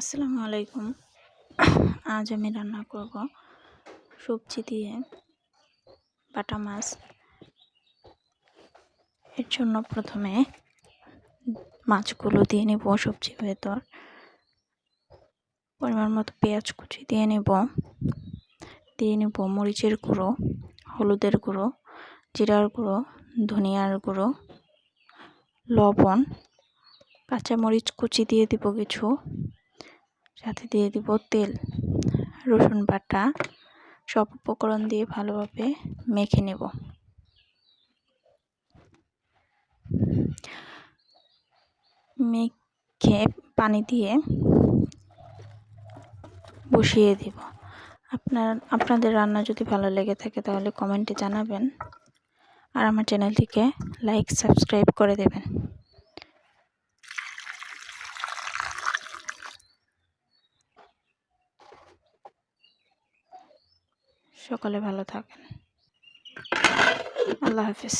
আসসালামু আলাইকুম। আজ আমি রান্না করব সবজি দিয়ে বাটা মাছ। এর জন্য প্রথমে মাছগুলো দিয়ে নেব, সবজি ভেতর। পরিমাণ মতো পেঁয়াজ কুচি দিয়ে নেব। দিয়ে নেব মরিচের গুঁড়ো, হলুদের গুঁড়ো, জিরার গুঁড়ো, ধনিয়ার গুঁড়ো, লবণ, কাঁচামরিচ কুচি দিয়ে দিব কিছু। সাথে দিয়ে দিব তেল, রসুন বাটা, সব উপকরণ দিয়ে ভালোভাবে মেখে নেব। মেখে পানি দিয়ে বসিয়ে দিব। আপনার, আপনাদের রান্না যদি ভালো লেগে থাকে তাহলে কমেন্টে জানাবেন। আর আমার চ্যানেলটিকে লাইক, সাবস্ক্রাইব করে দেবেন। সকলে ভালো থাকেন আল্লাহ হাফিজ